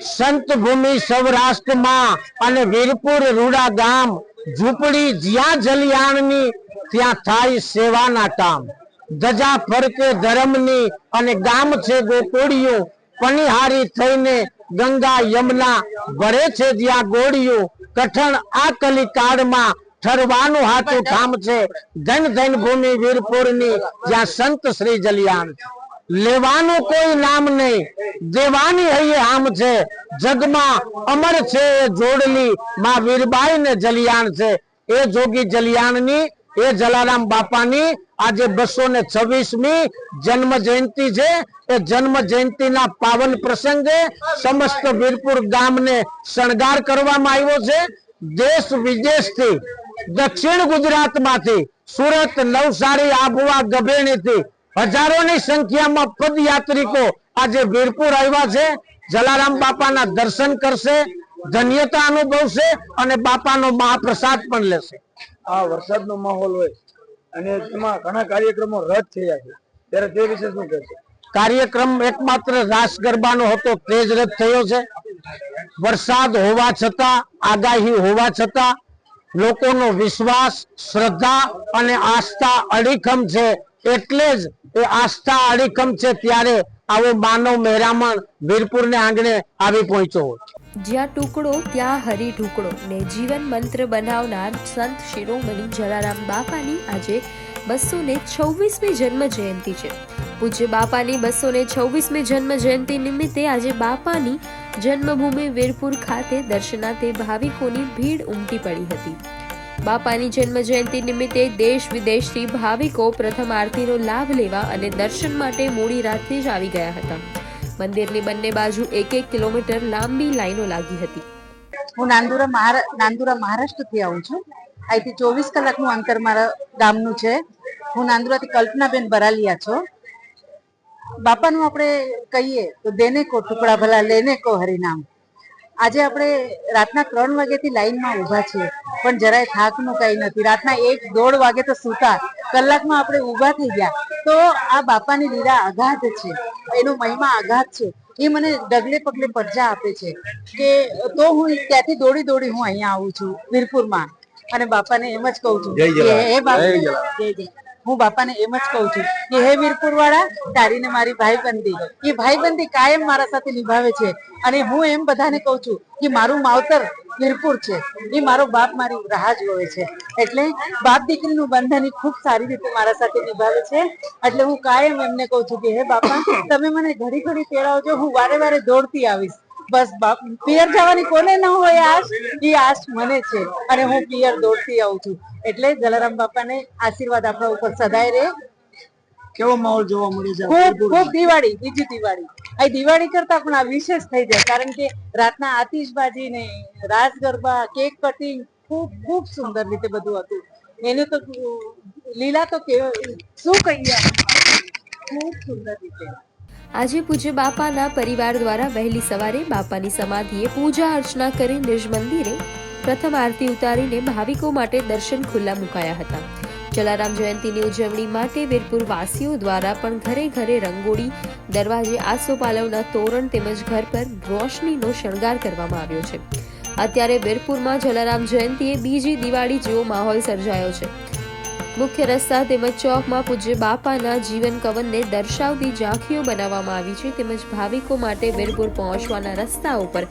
સંત ભૂમિ સૌરાષ્ટ્રમાં અને વીરપુર રૂડા ગામ ઝૂંપડી જ્યાં જલિયાણની, ત્યાં થાય સેવાના કામ. ધજા ફરકે ધર્મની અને ગામ છે ગોકોડિયું, પનિહારી થઈને ગંગા યમના ભરે છે જ્યાં ગોળીઓ કઠણ આ કલી માં ઠરવાનું હાથું ઠામ છે. ધન ધન ભૂમિ વીરપુરની, જ્યાં સંત શ્રી જલિયાણ. લેવાનું કોઈ નામ નહીં. દેવાની હૈયે આમ છે. જગમાં અમર છે એ જોડલી. માં વીરબાઈ ને જલિયાણ છે. એ જોગી જલિયાણની, એ જલારામ બાપાની, આજે બસો ને છવ્વીસમી જન્મ જયંતિ છે. એ જન્મ જયંતિના પાવન પ્રસંગે સમસ્ત વીરપુર ગામને શણગાર કરવામાં આવ્યો છે. દેશ વિદેશથી, દક્ષિણ ગુજરાતમાંથી, સુરત નવસારી, આબુવા ગભેણીથી હજારોની સંખ્યામાં પદયાત્રિકો આજે વીરપુર આવ્યા છે. જલારામ બાપાના દર્શન કરશે ધન્યતા અનુભવશે અને બાપાનો મહાપ્રસાદ પણ લેશે. આ વરસાદનો માહોલ હોય અને તેમાં ઘણા કાર્યક્રમો રદ થયા છે. ત્યારે તે વિશે શું કહેશો કાર્યક્રમ એકમાત્ર રાસ ગરબાનો હતો તે જ રદ થયો છે. વરસાદ હોવા છતાં આગાહી હોવા છતાં લોકોનો વિશ્વાસ શ્રદ્ધા અને આસ્થા અડીખમ છે. એટલે જ એ આસ્થા અડીખમ છે ત્યારે આવો માનવ મહેરામણ વીરપુરને આંગણે આવી પહોંચ્યો જ્યાં ટુકડો, ત્યાં હરી ઢુકડો. ને જીવન મંત્ર બનાવનાર સંત શિરોમણી જલારામ બાપાની આજે બસો ને છવ્વીસમી જન્મ જયંતિ છે. પૂજ્ય બાપાની બસો ને છવ્વીસમી જન્મ જયંતિ નિમિત્તે આજે બાપાની જન્મભૂમિ વીરપુર ખાતે દર્શનાર્થે ભાવિકોની ભીડ ઉમટી પડી હતી. બાપાની જન્મ જયંતિ નિમિત્તે દેશ વિદેશથી ભાવિકો પ્રથમ આરતીનો લાભ લેવા અને દર્શન માટે મોડી રાતથી જ આવી ગયા હતા. મંદિરની બંને બાજુ એક એક કિલોમીટર લાંબી લાઈનો લાગી હતી. હું નાંદુરા નાંદુરા મહારાષ્ટ્રથી આવું છું. અહીંથી ચોવીસ કલાકનું અંતર મારા ગામનું છે. હું નાંદુરાથી કલ્પનાબેન બરાલિયા છું. બાપાનું આપણે કહીએ તો દેને કો ટુકડા ભલા, લેને કો હરિનામ. આજે આપણે રાતના ત્રણ વાગ્યાથી લાઈનમાં ઊભા છીએ પણ જરાય થાકનું કઈ નથી. રાતના એક દોઢ વાગે તો સૂતા કલાકમાં આપણે ઊભા થઈ ગયા. તો આ બાપાની લીલા અગાધ છે એનો મહિમા અગાધ છે એ મને ડગલે પગલે પરજા આપે છે કે તો હું ત્યાંથી દોડી દોડી હું અહીંયા આવું છું વીરપુરમાં. અને બાપાને એમ જ કહું છું કે હે બાપા જય જય. હું બાપાને એમ જ કહું છું કે, હે વીરપુર વાળા તારી મારી ભાઈબંધી. એ ભાઈબંધી કાયમ મારા સાથે નિભાવે છે. અને હું એમ બધાને કહું છું કે, મારું માવતર વીરપુર છે. એ મારો બાપ મારી રાહ જોવે છે. એટલે બાપ દીકરીનું બંધન ખૂબ સારી રીતે મારા સાથે નિભાવે છે. એટલે હું કાયમ એમને કહું છું કે, હે બાપા, તમે મને ઘડી ઘડી તેડાવજો. હું વારે વારે દોડતી આવીશ. બસ બાપ પિયર જવાની કોને ન હોય આશ એ આશ મને છે. અને હું પિયર દોડતી આવું છું. એટલે જલારામ બાપાને આશીર્વાદ આપણા ઉપર સદાય રહે. કેવો માહોલ જોવા મળી છે? ખૂબ ખૂબ દિવાળી બીજી દિવાળી. આ દિવાળી કરતા પણ આ વિશેષ થઈ જાય કારણ કે રાતના આતિશબાજી ને રાસ ગરબા કેક કટિંગ ખૂબ ખૂબ સુંદર રીતે બધું હતું. એનું તો લીલા તો શું કહીએ? ખૂબ સુંદર રીતે. આજે પૂજ્ય બાપાના પરિવાર દ્વારા વહેલી સવારે બાપાની સમાધિએ પૂજા અર્ચના કરી નિજ મંદિરે પ્રથમ આરતી ઉતારીને ભાવિકો માટે દર્શન ખુલ્લા મુકાયા હતા. જલારામ જયંતીની ઉજવણી માટે વીરપુર વાસીઓ દ્વારા પણ ઘરે ઘરે રંગોળી, દરવાજે આસોપાલવના તોરણ તેમજ ઘર પર રોશનીનો શણગાર કરવામાં આવ્યો છે. અત્યારે વીરપુરમાં જલારામ જયંતીએ બીજી દિવાળી જેવો માહોલ સર્જાયો છે. મુખ્ય રસ્તા તેમજ ચોકમાં પૂજ્ય બાપાના જીવન કવનને દર્શાવતી ઝાંખીઓ બનાવવામાં આવી છે તેમજ ભાવિકો માટે વીરપુર પહોંચવાના રસ્તા ઉપર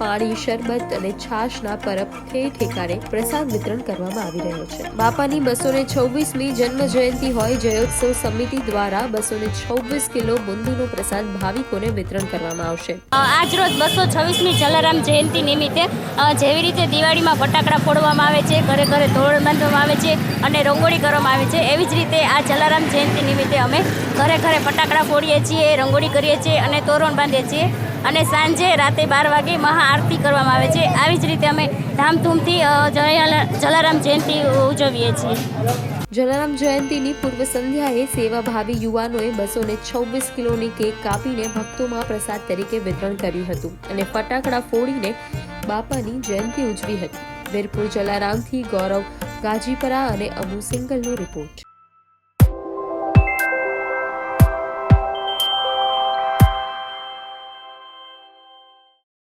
પાણી, શરબત અને છાશના પરબ ઠેકારે પ્રસાદ વિતરણ કરવામાં આવી રહ્યો છે. બાપાની બસો ને છવ્વીસમી જન્મ જયંતિ હોય જયોત્સવ સમિતિ દ્વારા બસો ને છવ્વીસ કિલો બુંદીનો પ્રસાદ ભાવિકોને વિતરણ કરવામાં આવશે. આજ રોજ બસો છવ્વીસમી જલારામ જયંતિ નિમિત્તે જેવી રીતે દિવાળીમાં ફટાકડા ફોડવામાં આવે છે, ઘરે ઘરે તોરણ બાંધવામાં આવે છે અને રંગોળી કરવામાં આવે છે. એવી જ રીતે આ જલારામ જયંતિ નિમિત્તે અમે ઘરે ઘરે ફટાકડા ફોડીએ છીએ, રંગોળી કરીએ છીએ અને તોરણ બાંધીએ છીએ અને સાંજે રાતે બાર વાગે મહાઆરતી કરવામાં આવે છે. આવી જ રીતે અમે ધામધૂમથી જલારામ જયંતિ ઉજવીએ છીએ. જલારામ જયંતિની પૂર્વ સંધ્યાએ સેવાભાવી યુવાનોએ બસો ને છવ્વીસ કિલોની કેક કાપીને ભક્તોમાં પ્રસાદ તરીકે વિતરણ કર્યું હતું અને ફટાકડા ફોડીને બાપાની જયંતિ ઉજવી હતી. વીરપુર જલારામથી ગૌરવ ગાજીપરા અને અમુ સિંગલનો રિપોર્ટ.